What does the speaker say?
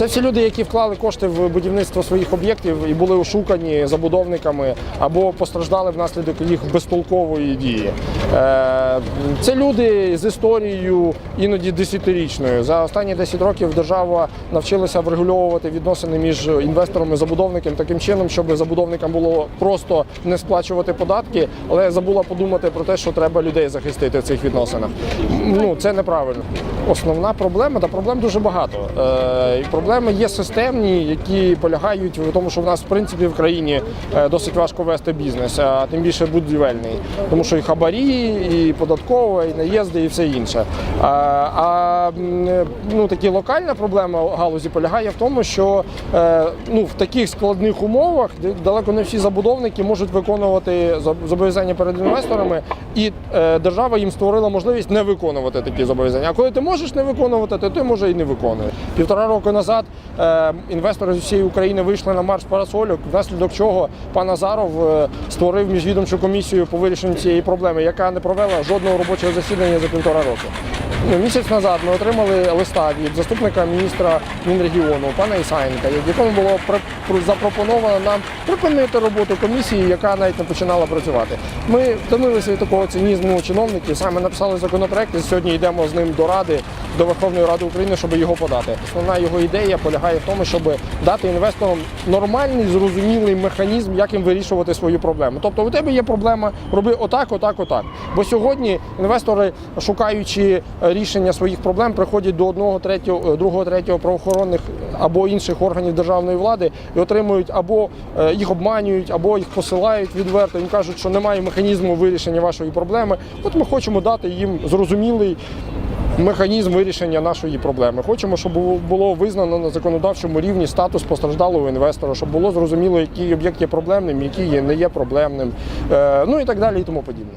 Це всі люди, які вклали кошти в будівництво своїх об'єктів і були ошукані забудовниками або постраждали внаслідок їх безтолкової дії. Е, Це люди з історією іноді десятирічною. За останні 10 років держава навчилася врегульовувати відносини між інвестором і забудовником таким чином, щоб забудовникам було просто не сплачувати податки, але забула подумати про те, що треба людей захистити в цих відносинах. Ну це неправильно. Основна проблема, та проблем дуже багато. Е, і проблеми є системні, які полягають в тому, що в нас в принципі в країні е, досить важко вести бізнес, а тим більше будівельний, тому що і хабарі, і податкова, і наїзди, і все інше. А, а ну такі локальна проблема галузі полягає в тому, що е, ну в таких складних умовах далеко не всі забудовники можуть виконувати зобов'язання перед інвесторами, і е, держава їм створила можливість не виконувати такі зобов'язання. А коли ти можеш не виконувати, то ти може і не виконує. Півтора року назад е, інвестори з усієї України вийшли на марш парасольок, внаслідок чого пан Азаров е, створив міжвідомчу комісію по вирішенню цієї проблеми, яка не провела жодного робочого засідання за півтора року. Ну, місяць назад ми отримали листа від заступника міністра Мінрегіону, пана Ісаєнка, в якому було запропоновано нам припинити роботу комісії, яка навіть не починала працювати. Ми втомилися від такого цинізму чиновників, саме написали законопроект, і сьогодні йдемо з ним до Ради, до Верховної Ради України, щоб його подати. Основна його ідея полягає в тому, щоб дати інвесторам нормальний, зрозумілий механізм, як їм вирішувати свою проблему. Тобто, у тебе є проблема, роби отак, отак, отак. Бо сьогодні інвестори, шукаючи е, рішення своїх проблем, приходять до одного, третього, е, другого, третього правоохоронних або інших органів державної влади і отримують або е, їх обманюють, або їх посилають відверто. Їм кажуть, що немає механізму вирішення вашої проблеми. От ми хочемо дати їм зрозумілий. Механізм вирішення нашої проблеми. Хочемо, щоб було- визнано на законодавчому рівні статус постраждалого інвестора, щоб було зрозуміло, який об'єкт є проблемним, який не є проблемним, е, ну і так далі, і тому подібне.